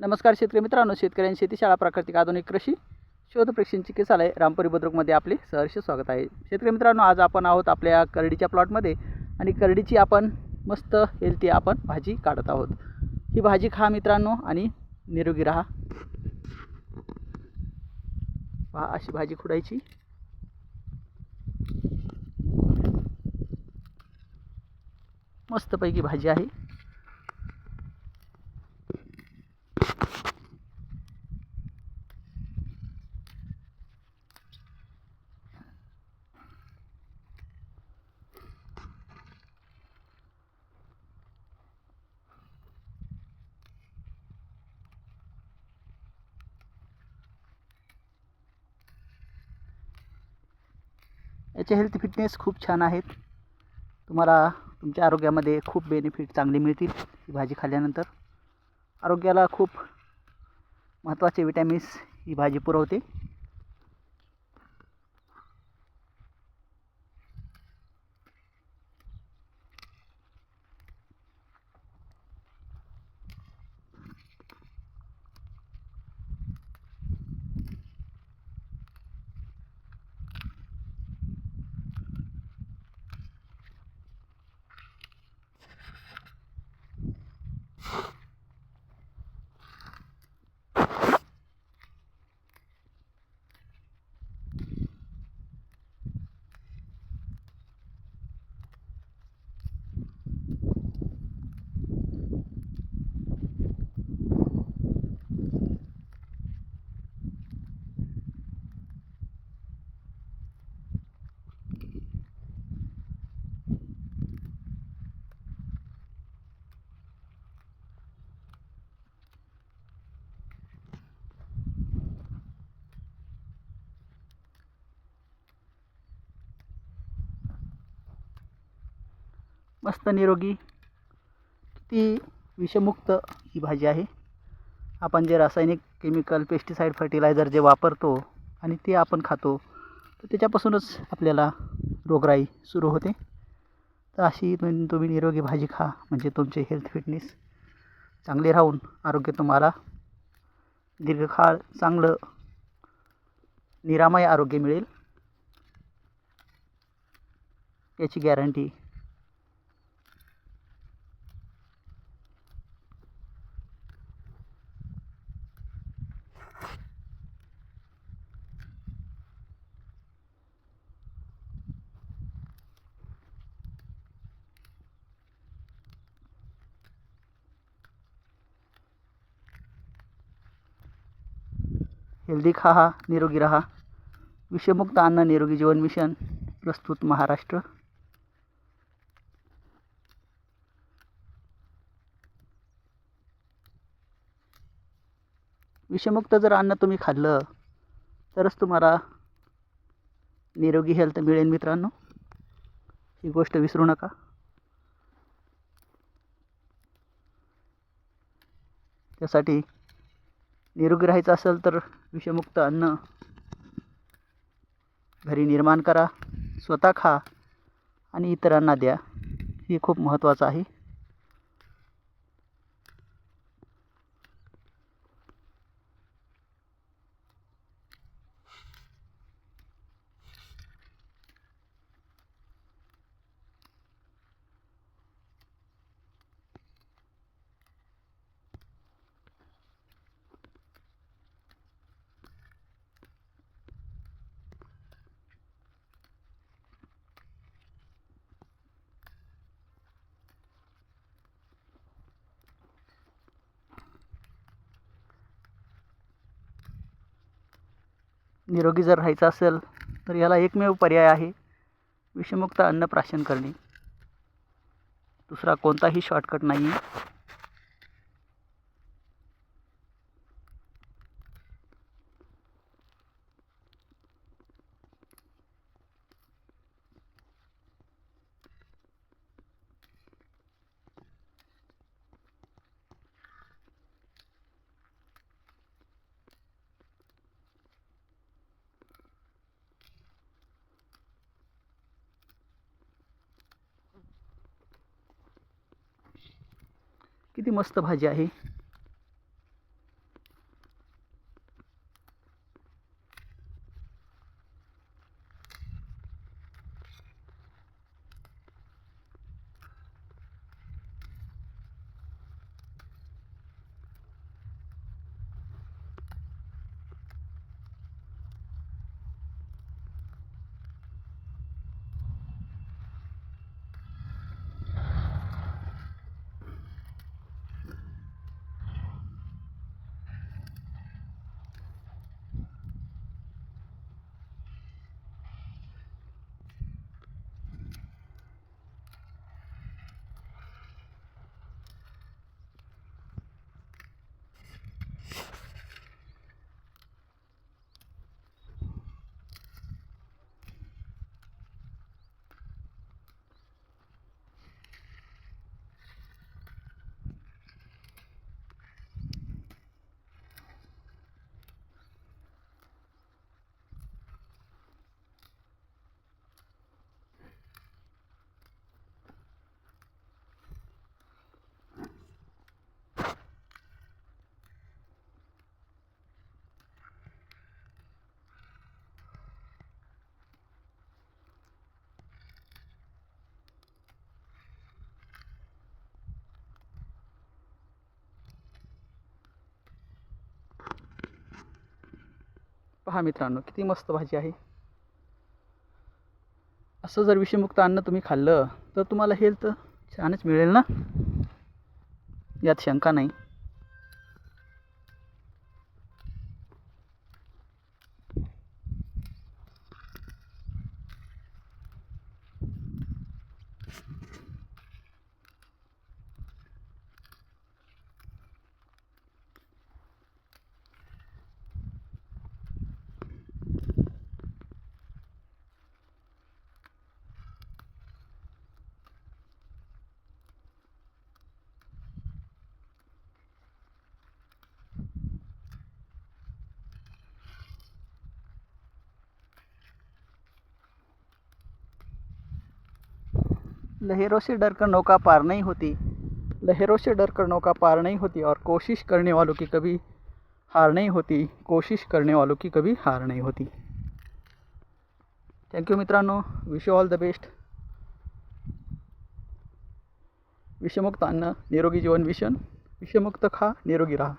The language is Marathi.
नमस्कार शेतकरी मित्रांनो शेतकऱ्यांची शेतीशाळा प्राकृतिक आधुनिक कृषी शोध प्रशिक्षण चिकित्सालय रामपुरी बुद्रुकमध्ये आपले सहर्ष स्वागत आहे. शेतकरी मित्रांनो आज आपण आहोत आपल्या करडीच्या प्लॉटमध्ये आणि करडीची आपण मस्त हेल्थी आपण भाजी काढत आहोत. ही भाजी खा मित्रांनो आणि निरोगी राहा. पहा अशी भाजी खुडायची. मस्तपैकी भाजी आहे. याचे हेल्थ फिटनेस खूप छान आहेत. तुम्हाला तुमच्या आरोग्यामध्ये खूप बेनिफिट चांगले मिळतील ही भाजी खाल्ल्यानंतर. आरोग्याला खूप महत्त्वाचे विटॅमिन्स ही भाजी पुरवते. मस्त निरोगी. ती विषमुक्त ही भाजी आहे. आपण जे रासायनिक केमिकल पेस्टिसाईड फर्टिलायझर जे वापरतो आणि ते आपण खातो तर त्याच्यापासूनच आपल्याला रोगराई सुरू होते. तर अशी तुम्ही तुम्ही निरोगी भाजी खा म्हणजे तुमचे हेल्थ फिटनेस चांगले राहून आरोग्य तुम्हाला दीर्घकाळ चांगलं निरामय आरोग्य मिळेल. याची गॅरंटी हेल्दी खाहा निरोगी राहा विषमुक्त अन्न निरोगी जीवन मिशन प्रस्तुत महाराष्ट्र. विषमुक्त जर अन्न तुम्ही खाल्लं तरच तुम्हाला निरोगी हेल्थ मिळेल मित्रांनो. ही गोष्ट विसरू नका. त्यासाठी निरोगी राहायचं असेल तर विषमुक्त अन्न घरी निर्माण करा स्वतः खा आणि इतरांना द्या. हे खूप महत्त्वाचं आहे. निरोगी जर राहायचं असेल तर याला एकमेव पर्याय आहे विषमुक्त अन्न प्राशन करणे. दुसरा कोणताही शॉर्टकट नाही किती मस्त भाजी आहे. पहा मित्रांनो किती मस्त भाजी आहे. असं जर विषमुक्त अन्न तुम्ही खाल्लं तर तुम्हाला हेल्थ छानच मिळेल ना? यात शंका नाही. लहरों से डरकर नौका पार नहीं होती। लहरों से डरकर नौका पार नहीं होती और कोशिश करने वालों की कभी हार नहीं होती। कोशिश करने वालों की कभी हार नहीं होती। थँक्यू मित्रांनो। विश ऑल द बेस्ट विषमुक्त अन्न निरोगी जीवन विषण विषमुक्त खा निरोगी राहा।